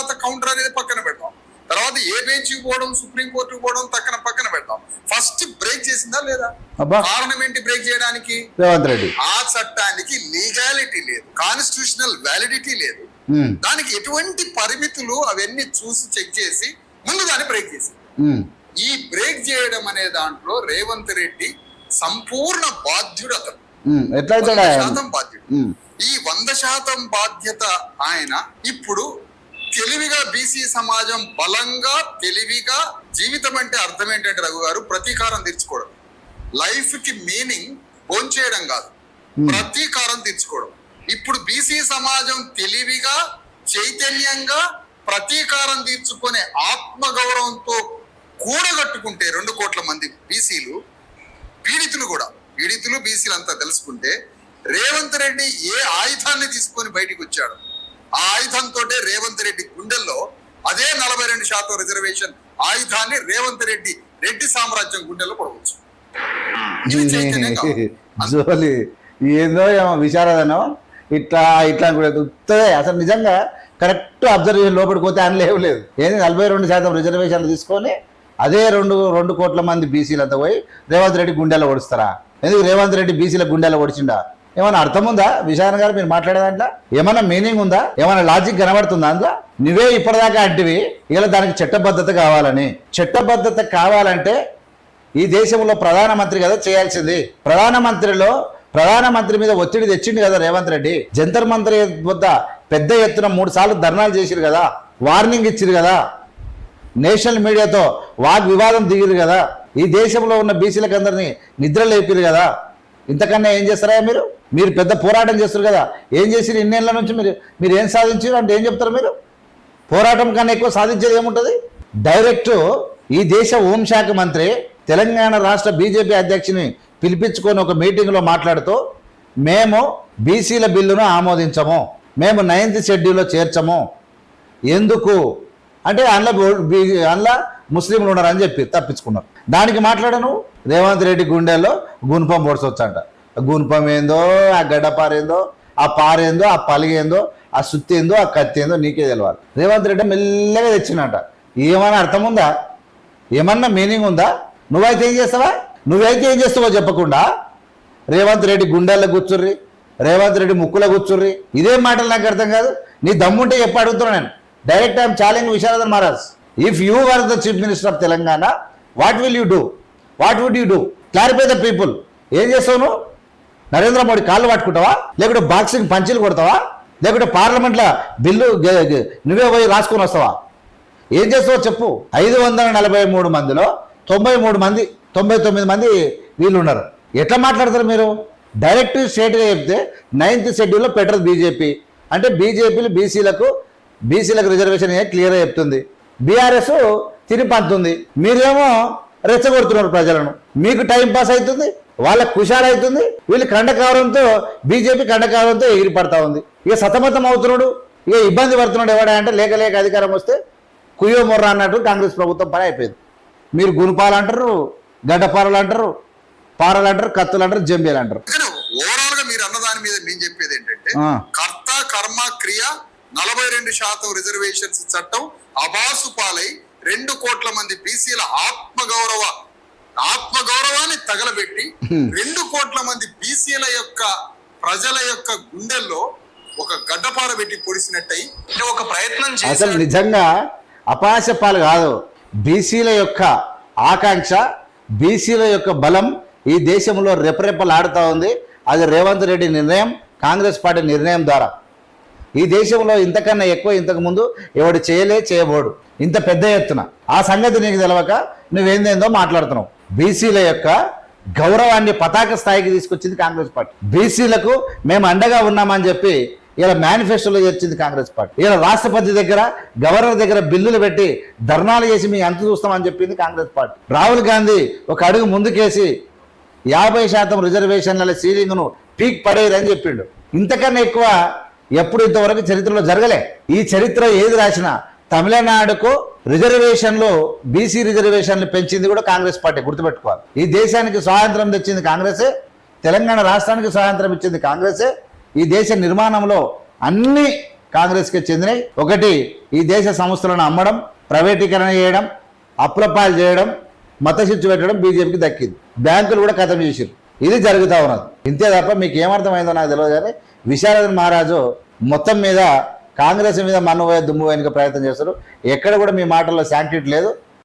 తర్వాత కౌంటర్ అనేది పక్కన పెడతాం. తర్వాత ఏ బెంచ్ పోవడం సుప్రీం కోర్టుకు పోవడం పక్కన పక్కన పెడతాం. ఫస్ట్ బ్రేక్ చేసిందా లేదా? కారణం ఏంటి బ్రేక్ చేయడానికి? రేవంత్ రెడ్డి. ఆ చట్టానికి లీగాలిటీ లేదు కాన్స్టిట్యూషనల్ వ్యాలిడిటీ లేదు. దానికి ఎటువంటి పరిమితులు అవన్నీ చూసి చెక్ చేసి ముందు దాన్ని బ్రేక్ చేసి. ఈ బ్రేక్ చేయడం అనే దాంట్లో రేవంత్ రెడ్డి సంపూర్ణ బాధ్యుడు అతను? శాతం బాధ్యుడు. ఈ వంద శాతం బాధ్యత ఆయన ఇప్పుడు తెలివిగా బీసీ సమాజం బలంగా తెలివిగా జీవితం అంటే అర్థం ఏంటంటే రఘు గారు ప్రతీకారం తీర్చుకోవడం. లైఫ్కి మీనింగ్ భోంచేయడం కాదు. ప్రతీకారం తీర్చుకోవడం. ఇప్పుడు బీసీ సమాజం తెలివిగా చైతన్యంగా ప్రతీకారం తీర్చుకునే ఆత్మగౌరవంతో కూడగట్టుకుంటే రెండు కోట్ల మంది బీసీలు పీడితులు కూడా పీడితులు బీసీలు అంతా తెలుసుకుంటే రేవంత్ రెడ్డి ఏ ఆయుధాన్ని తీసుకొని బయటికి వచ్చాడు? ఆ ఆయుధంతో రేవంత్ రెడ్డి గుండెల్లో అదే నలభై రెండు శాతం రిజర్వేషన్ ఆయుధాన్ని రేవంత్ రెడ్డి రెడ్డి సామ్రాజ్యం గుండెల్లో పడవచ్చు. జోలి ఏందో ఏమో విశారదనో ఇట్లా ఇట్లా కూడా ఉత్తదే అసలు నిజంగా కరెక్ట్ అబ్జర్వేషన్ లోపలికి పోతే ఆయన లేవు లేదు. ఏంది నలభై రెండు శాతం రిజర్వేషన్లు తీసుకొని అదే రెండు రెండు కోట్ల మంది బీసీలంతా పోయి రేవంత్ రెడ్డి గుండెలో ఓడిస్తారా ఎందుకు రేవంత్ రెడ్డి బీసీల గుండెలో ఓడిచిండా ఏమైనా అర్థం ఉందా? విశాఖ గారు మీరు మాట్లాడే దాంట్లో? ఏమైనా మీనింగ్ ఉందా? ఏమైనా లాజిక్ కనబడుతుందా అందులో? నువ్వే ఇప్పటిదాకా అంటివి ఇలా దానికి చట్టబద్ధత కావాలని. చట్టబద్ధత కావాలంటే ఈ దేశంలో ప్రధానమంత్రి కదా చేయాల్సింది. ప్రధానమంత్రిలో ప్రధానమంత్రి మీద ఒత్తిడి తెచ్చిండు కదా రేవంత్ రెడ్డి. జంతర్ మంత్రి వద్ద పెద్ద ఎత్తున మూడు సార్లు ధర్నాలు చేసిరు కదా. వార్నింగ్ ఇచ్చిరు కదా. నేషనల్ మీడియాతో వాగ్ వివాదం దిగిరు కదా. ఈ దేశంలో ఉన్న బీసీలకు అందరినీ నిద్ర లేపిరు కదా. ఇంతకన్నా ఏం చేస్తారా మీరు? మీరు పెద్ద పోరాటం చేస్తారు కదా. ఏం చేసిరు ఇన్నేళ్ళ నుంచి మీరు? మీరు ఏం సాధించారు అంటే ఏం చెప్తారు మీరు? పోరాటం కన్నా ఎక్కువ సాధించేది ఏముంటుంది? డైరెక్ట్ ఈ దేశ హోంశాఖ మంత్రి తెలంగాణ రాష్ట్ర బీజేపీ అధ్యక్షుని పిలిపించుకొని ఒక మీటింగ్లో మాట్లాడుతూ మేము బీసీల బిల్లును ఆమోదించము. మేము నైన్త్ షెడ్యూల్లో చేర్చము. ఎందుకు? అంటే అందులో అందులో ముస్లింలు ఉన్నారని చెప్పి తప్పించుకున్నారు. దానికి మాట్లాడను? రేవంత్ రెడ్డి గుండెల్లో గుణపం పొడిచొచ్చంట ఆ గుణపం ఏందో ఆ గడ్డ పారేందో ఆ పారేందో ఆ పలిగేందో ఆ సుత్తి ఏందో ఆ కత్తి ఏందో నీకే తెలియాలి రేవంత్ రెడ్డి మెల్లగా తెచ్చినట ఏమైనా అర్థం ఉందా ఏమన్నా మీనింగ్ ఉందా నువ్వైతే ఏం చేస్తావా? నువ్వైతే ఏం చేస్తావో చెప్పకుండా రేవంత్ రెడ్డి గుండెల్లో కూర్చుర్రి రేవంత్ రెడ్డి ముక్కులో కూర్చుర్రి. ఇదే మాటలు నాకు అర్థం కాదు. నీ దమ్ముంటే చెప్పి అడుగుతున్నా నేను. Direct I'm challenge Visharadan Maharaj. If you are the chief minister of Telangana what will you do what would you do clarify the people ఏం చేస్తావు నువ్వు? నరేంద్ర మోడీ కాళ్ళు పట్టుకుంటావా? లేకుంటే బాక్సింగ్ పంచీలు కొడతావా? లేకుంటే పార్లమెంట్లో బిల్లు నువ్వే పోయి రాసుకొని వస్తావా? ఏం చేస్తావో చెప్పు. ఐదు వందల నలభై మూడు మందిలో తొంభై మూడు మంది తొంభై తొమ్మిది మంది వీళ్ళు ఉన్నారు. ఎట్లా మాట్లాడతారు మీరు? డైరెక్ట్ స్టేట్గా చెప్తే నైన్త్ షెడ్యూల్లో పెట్టరు బీజేపీ అంటే బీజేపీలు బీసీలకు బీసీలకు రిజర్వేషన్ క్లియర్గా చెప్తుంది. బీఆర్ఎస్ తిరిగి పంతుంది మీరేమో రెచ్చగొడుతున్నారు ప్రజలను. మీకు టైం పాస్ అవుతుంది వాళ్ళకి కుషాలు అవుతుంది వీళ్ళు కండకావరంతో బీజేపీ కండకావరంతో ఎగిరి పడతా ఉంది. ఇక సతమతం అవుతున్నాడు ఇక ఇబ్బంది పడుతున్నాడు ఎవడా అంటే లేక లేక అధికారం వస్తే కుయ్యో మొర్ర అన్నట్టు కాంగ్రెస్ ప్రభుత్వం పని అయిపోయింది. మీరు గుణపాలు అంటారు గడ్డపారలు అంటారు పారలు అంటారు కత్తులు అంటారు జంబేలు అంటారు. కానీ ఓవరాల్గా మీరు అన్న దాని మీద చెప్పేది ఏంటంటే. కర్త కర్మ క్రియ నలభై రెండు శాతం రిజర్వేషన్స్ చట్టం అబాసు పాలై రెండు కోట్ల మంది బీసీల ఆత్మగౌరవ ఆత్మగౌరవాన్ని తగలబెట్టి రెండు కోట్ల మంది బీసీల యొక్క ప్రజల యొక్క గుండెల్లో ఒక గడ్డపార పెట్టి పొడిసినట్టయి ఒక ప్రయత్నం అసలు నిజంగా అపాశపాలు కాదు. బీసీల యొక్క ఆకాంక్ష బీసీల యొక్క బలం ఈ దేశంలో రెపరెపలాడుతూ ఉంది. అది రేవంత్ రెడ్డి నిర్ణయం కాంగ్రెస్ పార్టీ నిర్ణయం ద్వారా. ఈ దేశంలో ఇంతకన్నా ఎక్కువ ఇంతకు ముందు ఎవడు చేయలే చేయబోడు. ఇంత పెద్ద ఎత్తున. ఆ సంగతి నీకు తెలవక నువ్వేందేందో మాట్లాడుతున్నావు. బీసీల యొక్క గౌరవాన్ని పతాక స్థాయికి తీసుకొచ్చింది కాంగ్రెస్ పార్టీ. బీసీలకు మేము అండగా ఉన్నామని చెప్పి ఇలా మేనిఫెస్టోలో చేర్చింది కాంగ్రెస్ పార్టీ. ఇలా రాష్ట్రపతి దగ్గర గవర్నర్ దగ్గర బిల్లులు పెట్టి ధర్నాలు చేసి మేము ఎంత చూస్తామని చెప్పింది కాంగ్రెస్ పార్టీ. రాహుల్ గాంధీ ఒక అడుగు ముందుకేసి యాభై శాతం రిజర్వేషన్ల సీలింగ్ను పీక్ పడేదని చెప్పిండు. ఇంతకన్నా ఎక్కువ ఎప్పుడు ఇంతవరకు చరిత్రలో జరగలే. ఈ చరిత్ర ఏది రాసినా తమిళనాడుకు రిజర్వేషన్లో బీసీ రిజర్వేషన్లు పెంచింది కూడా కాంగ్రెస్ పార్టీ గుర్తుపెట్టుకోవాలి. ఈ దేశానికి స్వాతంత్రం తెచ్చింది కాంగ్రెసే తెలంగాణ రాష్ట్రానికి స్వాతంత్రం ఇచ్చింది కాంగ్రెసే. ఈ దేశ నిర్మాణంలో అన్ని కాంగ్రెస్కి చెందినవి ఒకటి ఈ దేశ సంస్థలను అమ్మడం ప్రైవేటీకరణ చేయడం అప్రపాలు చేయడం మతశిచ్చు పెట్టడం బీజేపీకి దక్కింది. బ్యాంకులు కూడా కథం చేశారు ఇది జరుగుతూ ఉన్నది. ఇంతే తప్ప మీకు ఏమర్థమైందో నాకు తెలియదు కానీ విశారదన్ మహారాజు మొత్తం మీద కాంగ్రెస్ మీద మన్ను పోయే దుమ్ము పోయేందుకు ప్రయత్నం చేస్తారు. ఎక్కడ కూడా మీ మాటల్లో శాంక్టిటీ లేదు.